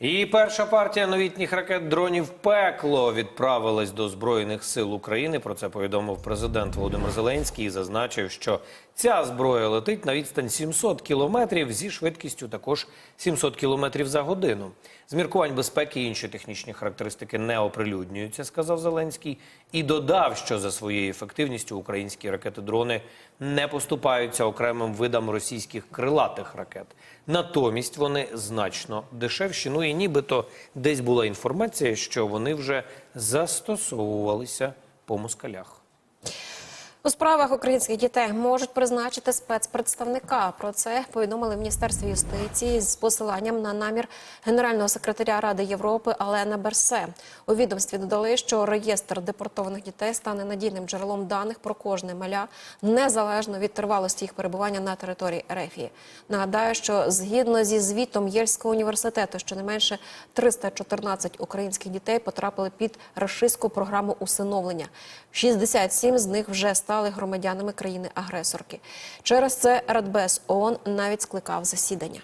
І перша партія новітніх ракет дронів пекло відправилась до збройних сил України. Про це повідомив президент Володимир Зеленський і зазначив, що ця зброя летить на відстань 700 кілометрів зі швидкістю також 700 кілометрів за годину. З міркувань безпеки і інші технічні характеристики не оприлюднюються, сказав Зеленський, і додав, що за своєю ефективністю українські ракети-дрони не поступаються окремим видам російських крилатих ракет. Натомість вони значно дешевші. Ну і нібито десь була інформація, що вони вже застосовувалися по москалях. У справах українських дітей можуть призначити спецпредставника. Про це повідомили в Міністерстві юстиції з посиланням на намір генерального секретаря Ради Європи Алена Берсе. У відомстві додали, що реєстр депортованих дітей стане надійним джерелом даних про кожне маля незалежно від тривалості їх перебування на території Ерефії. Нагадаю, що згідно зі звітом Єльського університету, щонайменше 314 українських дітей потрапили під рашистську програму усиновлення. 67 з них вже стали громадянами країни-агресорки. Через це Радбез ООН навіть скликав засідання.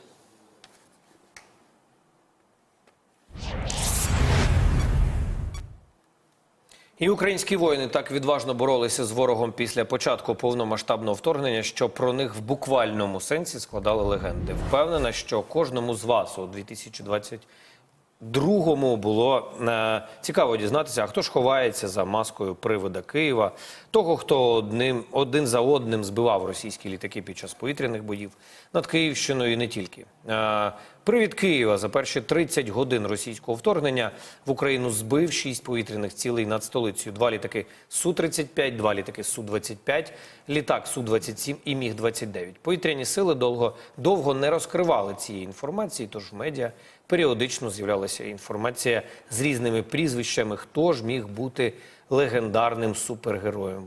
І українські воїни так відважно боролися з ворогом після початку повномасштабного вторгнення, що про них в буквальному сенсі складали легенди. Впевнена, що кожному з вас у 2022-му було е, цікаво дізнатися, а хто ж ховається за маскою привода Києва, того, хто одним один за одним збивав російські літаки під час повітряних боїв над Київщиною і не тільки. Е, Привід Києва за перші 30 годин російського вторгнення в Україну збив 6 повітряних цілей над столицею. Два літаки Су-35, два літаки Су-25, літак Су-27 і Міг-29. Повітряні сили довго, довго не розкривали цієї інформації, тож в медіа періодично з'являлася інформація з різними прізвищами, хто ж міг бути легендарним супергероєм.